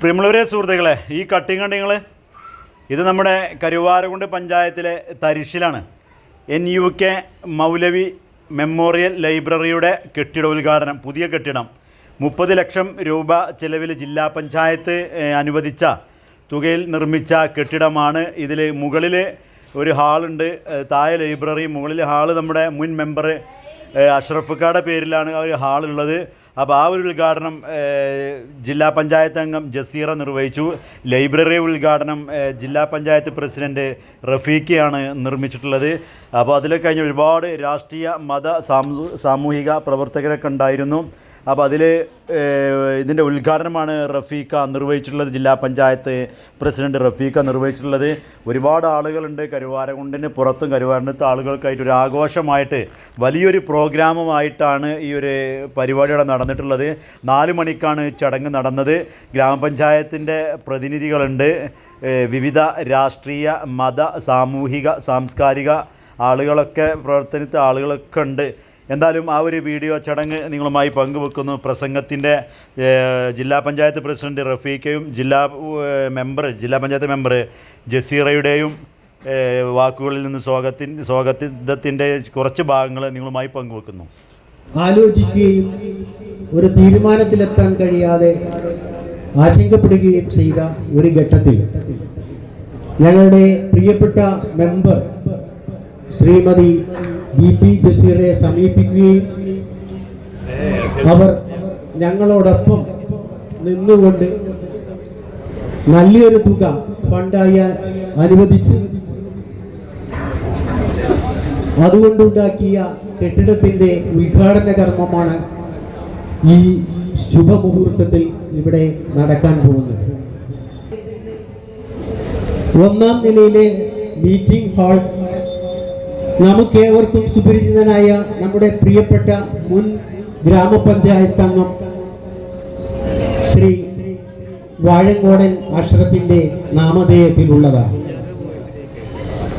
പ്രിയമുള്ളവരെ സുഹൃത്തുക്കളെ ഈ കട്ടിങ് കണ്ടിങ്ങൾ ഇത് നമ്മുടെ കരുവാരകുണ്ട് പഞ്ചായത്തിലെ തരിശിലാണ്. N U K Moulavi memorial ലൈബ്രറിയുടെ കെട്ടിട ഉദ്ഘാടനം പുതിയ കെട്ടിടം. മുപ്പത് ലക്ഷം രൂപ ചിലവിൽ ജില്ലാ പഞ്ചായത്ത് അനുവദിച്ച തുകയിൽ നിർമ്മിച്ച കെട്ടിടമാണ് ഇതിൽ മുകളിൽ ഒരു ഹാളുണ്ട് താഴെ ലൈബ്രറി മുകളിൽ ഹാൾ നമ്മുടെ മുൻ മെമ്പർ അഷ്റഫുക്കാടെ പേരിലാണ് ഒരു ഹാളുള്ളത്. അപ്പോൾ ആ ഒരു ഉദ്ഘാടനം ജില്ലാ പഞ്ചായത്ത് അംഗം ജസീറ നിർവഹിച്ചു. ലൈബ്രറി ഉദ്ഘാടനം ജില്ലാ പഞ്ചായത്ത് പ്രസിഡന്റ് റഫീഖിയാണ് നിർമ്മിച്ചിട്ടുള്ളത്. അപ്പോൾ അതിൽ കഴിഞ്ഞ ഒരുപാട് രാഷ്ട്രീയ മത സാമൂഹിക പ്രവർത്തകരൊക്കെ ഉണ്ടായിരുന്നു. അപ്പോൾ അതിൽ ഇതിന്റെ ഉദ്ഘാടനമാണ് റഫീഖ നിർവഹിച്ചിട്ടുള്ളത് ജില്ലാ പഞ്ചായത്ത് പ്രസിഡന്റ് റഫീഖ നിർവഹിച്ചിട്ടുള്ളത്. ഒരുപാട് ആളുകളുണ്ട് കരുവാരകുണ്ടിന് പുറത്തും കരുവാരണ്ടത്തെ ആളുകൾക്കായിട്ട് ഒരു ആഘോഷമായിട്ട് വലിയൊരു പ്രോഗ്രാമുമായിട്ടാണ് ഈ ഒരു പരിപാടി ഇവിടെ നടന്നിട്ടുള്ളത്. നാല് മണിക്കാണ് ചടങ്ങ് നടന്നത്. ഗ്രാമപഞ്ചായത്തിന്റെ പ്രതിനിധികളുണ്ട് വിവിധ രാഷ്ട്രീയ മത സാമൂഹിക സാംസ്കാരിക ആളുകളൊക്കെ പ്രവർത്തനത്തെ ആളുകളൊക്കെ ഉണ്ട്. എന്തായാലും ആ ഒരു വീഡിയോ ചടങ്ങ് നിങ്ങളുമായി പങ്കുവെക്കുന്നു. പ്രസംഗത്തിന്റെ ജില്ലാ പഞ്ചായത്ത് പ്രസിഡന്റ് റഫീഖയും ജില്ലാ മെമ്പർ ജില്ലാ പഞ്ചായത്ത് മെമ്പർ ജസീറയുടെയും വാക്കുകളിൽ നിന്ന് സ്വാഗത്തി സ്വാഗതത്തിന്റെ കുറച്ച് ഭാഗങ്ങൾ നിങ്ങളുമായി പങ്കുവെക്കുന്നു. ആലോചിക്കുകയും ഒരു തീരുമാനത്തിലെത്താൻ കഴിയാതെ ആശങ്കപ്പെടുകയും ചെയ്ത ഒരു ഘട്ടത്തിൽ ഞങ്ങളുടെ പ്രിയപ്പെട്ട മെമ്പർ ശ്രീമതി വി പി സമീപിക്കുകയും അവർ ഞങ്ങളോടൊപ്പം നിന്നുകൊണ്ട് നല്ലൊരു തുക ഫണ്ടായി അനുവദിച്ച് അതുകൊണ്ടുണ്ടാക്കിയ കെട്ടിടത്തിന്റെ ഉദ്ഘാടന കർമ്മമാണ് ഈ ശുഭമുഹൂർത്തത്തിൽ ഇവിടെ നടക്കാൻ പോകുന്നത്. ഒന്നാം നിലയിലെ മീറ്റിംഗ് ഹാൾ നമുക്കേവർക്കും സുപരിചിതനായ നമ്മുടെ പ്രിയപ്പെട്ട മുൻ ഗ്രാമപഞ്ചായത്ത് അംഗം ശ്രീ വാഴങ്കോടൻ അഷ്റഫിന്റെ നാമധേയത്തിലുള്ളതാണ്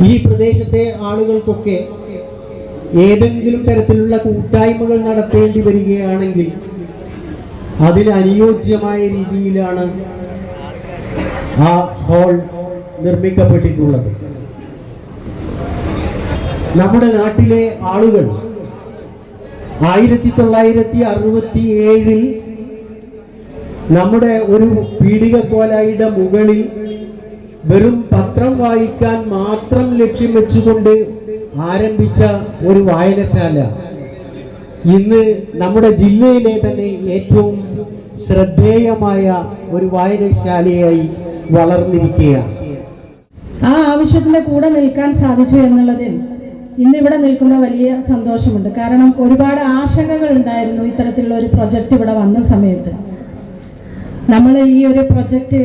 ഈ പ്രദേശത്തെ ആളുകൾക്കൊക്കെ ഏതെങ്കിലും തരത്തിലുള്ള കൂട്ടായ്മകൾ നടത്തേണ്ടി വരികയാണെങ്കിൽ അതിന് അനുയോജ്യമായ രീതിയിലാണ് ആ ഹോൾ നിർമ്മിക്കപ്പെട്ടിട്ടുള്ളത്. നമ്മുടെ നാട്ടിലെ ആളുകൾ ആയിരത്തി തൊള്ളായിരത്തി അറുപത്തി ഏഴിൽ നമ്മുടെ ഒരു പീഡികക്കോലായിയുടെ മുകളിൽ വെറും പത്രം വായിക്കാൻ മാത്രം ലക്ഷ്യം വെച്ചുകൊണ്ട് ആരംഭിച്ച ഒരു വായനശാല. ഇന്ന് നമ്മുടെ ജില്ലയിലെ തന്നെ ഏറ്റവും ശ്രദ്ധേയമായ ഒരു വായനശാലയായി വളർന്നിരിക്കുകയാണ്. ആ ആവശ്യത്തിന്റെ കൂടെ നിൽക്കാൻ സാധിച്ചു എന്നുള്ളതിൽ ഇന്ന് ഇവിടെ നിൽക്കുമ്പോൾ വലിയ സന്തോഷമുണ്ട്. കാരണം ഒരുപാട് ആശങ്കകൾ ഉണ്ടായിരുന്നു ഇത്തരത്തിലുള്ള ഒരു പ്രൊജക്റ്റ് ഇവിടെ വന്ന സമയത്ത്. നമ്മൾ ഈ ഒരു പ്രൊജക്റ്റ്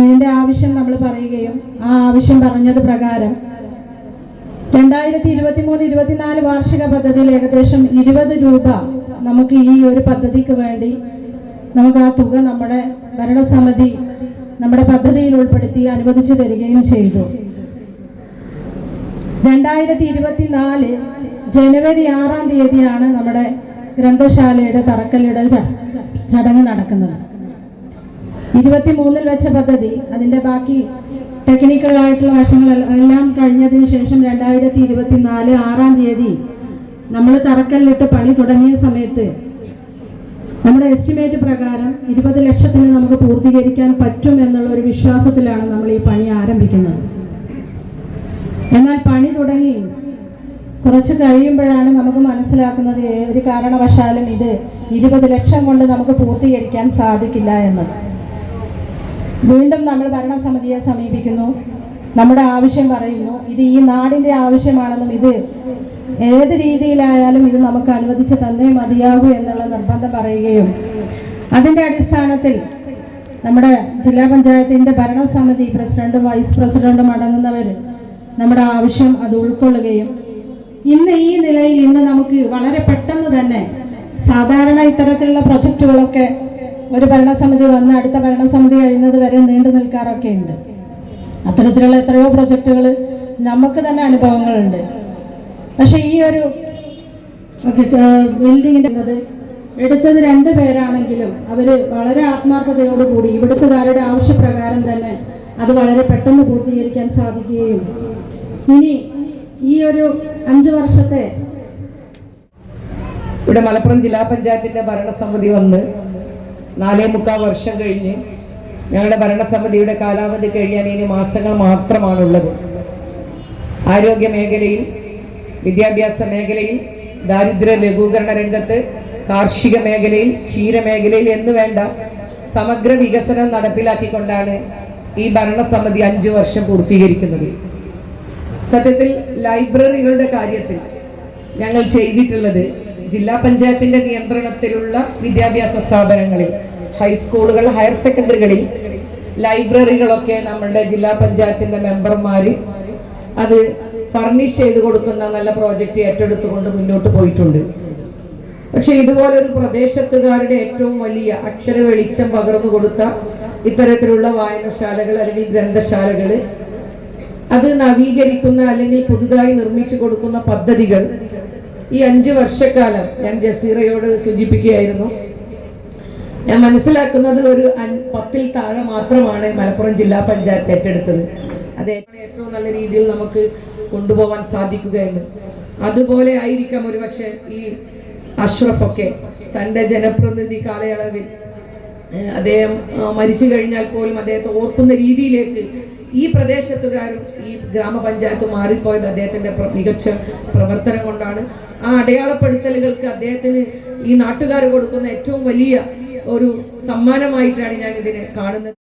ഇതിന്റെ ആവശ്യം നമ്മൾ പറയുകയും ആ ആവശ്യം പറഞ്ഞത് പ്രകാരം രണ്ടായിരത്തി ഇരുപത്തി മൂന്ന് ഇരുപത്തിനാല് വാർഷിക പദ്ധതിയിൽ ഏകദേശം ഇരുപത് രൂപ നമുക്ക് ഈ ഒരു പദ്ധതിക്ക് വേണ്ടി നമുക്ക് ആ തുക നമ്മുടെ ഭരണസമിതി നമ്മുടെ പദ്ധതിയിൽ ഉൾപ്പെടുത്തി അനുവദിച്ചു തരികയും ചെയ്തു. രണ്ടായിരത്തി ഇരുപത്തിനാല് ജനുവരി ആറാം തീയതിയാണ് നമ്മുടെ ഗ്രന്ഥശാലയുടെ തറക്കല്ലിടൽ ചടങ്ങ് നടക്കുന്നത്. ഇരുപത്തി മൂന്നിൽ വെച്ച പദ്ധതി അതിന്റെ ബാക്കി ടെക്നിക്കൽ ആയിട്ടുള്ള വശങ്ങൾ എല്ലാം കഴിഞ്ഞതിന് ശേഷം രണ്ടായിരത്തി ഇരുപത്തിനാല് ആറാം തീയതി നമ്മൾ തറക്കല്ലിട്ട് പണി തുടങ്ങിയ സമയത്ത് നമ്മുടെ എസ്റ്റിമേറ്റ് പ്രകാരം ഇരുപത് ലക്ഷത്തിന് നമുക്ക് പൂർത്തീകരിക്കാൻ പറ്റും എന്നുള്ള ഒരു വിശ്വാസത്തിലാണ് നമ്മൾ ഈ പണി ആരംഭിക്കുന്നത്. എന്നാൽ പണി തുടങ്ങി. കുറച്ച് കഴിയുമ്പോഴാണ് നമുക്ക് മനസ്സിലാക്കുന്നത് ഒരു കാരണവശാലും ഇത് ഇരുപത് ലക്ഷം കൊണ്ട് നമുക്ക് പൂർത്തീകരിക്കാൻ സാധിക്കില്ല എന്നത്. വീണ്ടും നമ്മൾ ഭരണസമിതിയെ സമീപിക്കുന്നു. നമ്മുടെ ആവശ്യം പറയുന്നു ഇത് ഈ നാടിന്റെ ആവശ്യമാണെന്നും ഇത് ഏത് രീതിയിലായാലും ഇത് നമുക്ക് അനുവദിച്ച് തന്നേ മതിയാകൂ എന്നുള്ള നിർബന്ധം പറയുകയും അതിന്റെ അടിസ്ഥാനത്തിൽ നമ്മുടെ ജില്ലാ പഞ്ചായത്തിന്റെ ഭരണസമിതി പ്രസിഡന്റും വൈസ് പ്രസിഡന്റും അടങ്ങുന്നവർ നമ്മുടെ ആവശ്യം അത് ഉൾക്കൊള്ളുകയും ഇന്ന് ഈ നിലയിൽ ഇന്ന് നമുക്ക് വളരെ പെട്ടെന്ന് തന്നെ സാധാരണ ഇത്തരത്തിലുള്ള പ്രൊജക്റ്റുകളൊക്കെ ഒരു ഭരണസമിതി വന്ന് അടുത്ത ഭരണസമിതി കഴിയുന്നത് വരെ നീണ്ടു നിൽക്കാറൊക്കെ ഉണ്ട്. അത്തരത്തിലുള്ള എത്രയോ പ്രൊജക്റ്റുകൾ നമുക്ക് തന്നെ അനുഭവങ്ങളുണ്ട്. പക്ഷേ ഈ ഒരു ബിൽഡിങ്ങിന്റെ എടുത്തത് രണ്ട് പേരാണെങ്കിലും അവർ വളരെ ആത്മാർത്ഥതയോടുകൂടി ഇവിടുത്തുകാരുടെ ആവശ്യപ്രകാരം തന്നെ അത് വളരെ പെട്ടെന്ന് പൂർത്തീകരിക്കാൻ സാധിക്കുകയും ഇനി ഈ ഒരു അഞ്ച് വർഷത്തെ ഇവിടെ മലപ്പുറം ജില്ലാ പഞ്ചായത്തിന്റെ ഭരണസമിതി വന്ന് നാലേ മുക്കാൽ വർഷം കഴിഞ്ഞ് ഞങ്ങളുടെ ഭരണസമിതിയുടെ കാലാവധി കഴിയാൻ ഇനി മാസങ്ങൾ മാത്രമാണുള്ളത്. ആരോഗ്യ മേഖലയിൽ വിദ്യാഭ്യാസ മേഖലയിൽ ദാരിദ്ര്യ ലഘൂകരണ രംഗത്ത് കാർഷിക മേഖലയിൽ ക്ഷീരമേഖലയിൽ എന്ന് വേണ്ട സമഗ്ര വികസനം നടപ്പിലാക്കിക്കൊണ്ടാണ് ഈ ഭരണസമിതി അഞ്ചു വർഷം പൂർത്തീകരിക്കുന്നത്. സത്യത്തിൽ ലൈബ്രറികളുടെ കാര്യത്തിൽ ഞങ്ങൾ ചെയ്തിട്ടുള്ളത് ജില്ലാ പഞ്ചായത്തിന്റെ നിയന്ത്രണത്തിലുള്ള വിദ്യാഭ്യാസ സ്ഥാപനങ്ങളിൽ ഹൈസ്കൂളുകൾ ഹയർ സെക്കൻഡറികളിൽ ലൈബ്രറികളൊക്കെ നമ്മളുടെ ജില്ലാ പഞ്ചായത്തിന്റെ മെമ്പർമാർ അത് ഫർണിഷ് ചെയ്ത് കൊടുക്കുന്ന നല്ല പ്രോജക്റ്റ് ഏറ്റെടുത്തുകൊണ്ട് മുന്നോട്ട് പോയിട്ടുണ്ട്. പക്ഷെ ഇതുപോലെ ഒരു പ്രദേശത്തുകാരുടെ ഏറ്റവും വലിയ അക്ഷര വെളിച്ചം പകർന്നു കൊടുത്ത ഇത്തരത്തിലുള്ള വായനശാലകൾ അല്ലെങ്കിൽ ഗ്രന്ഥശാലകൾ അത് നവീകരിക്കുന്ന അല്ലെങ്കിൽ പുതുതായി നിർമ്മിച്ചു കൊടുക്കുന്ന പദ്ധതികൾ. ഈ അഞ്ച് വർഷക്കാലം ഞാൻ ജസീറയോട് സൂചിപ്പിക്കുകയായിരുന്നു. ഞാൻ മനസ്സിലാക്കുന്നത് ഒരു പത്തിൽ താഴെ മാത്രമാണ് മലപ്പുറം ജില്ലാ പഞ്ചായത്ത് ഏറ്റെടുത്തത്. അത് ഏറ്റവും നല്ല രീതിയിൽ നമുക്ക് കൊണ്ടുപോകാൻ സാധിക്കുകയെന്ന്. അതുപോലെ ആയിരിക്കാം ഒരുപക്ഷെ ഈ അഷ്റഫൊക്കെ തന്റെ ജനപ്രതിനിധി കാലയളവിൽ അദ്ദേഹം മരിച്ചു കഴിഞ്ഞാൽ പോലും അദ്ദേഹത്തെ ഓർക്കുന്ന രീതിയിലേക്ക് ഈ പ്രദേശത്തുകാരും ഈ ഗ്രാമപഞ്ചായത്ത് മാറിപ്പോയത് അദ്ദേഹത്തിന്റെ മികച്ച പ്രവർത്തനം കൊണ്ടാണ്. ആ അടയാളപ്പെടുത്തലുകൾക്ക് അദ്ദേഹത്തിന് ഈ നാട്ടുകാർ കൊടുക്കുന്ന ഏറ്റവും വലിയ ഒരു സമ്മാനമായിട്ടാണ് ഞാൻ ഇതിനെ കാണുന്നത്.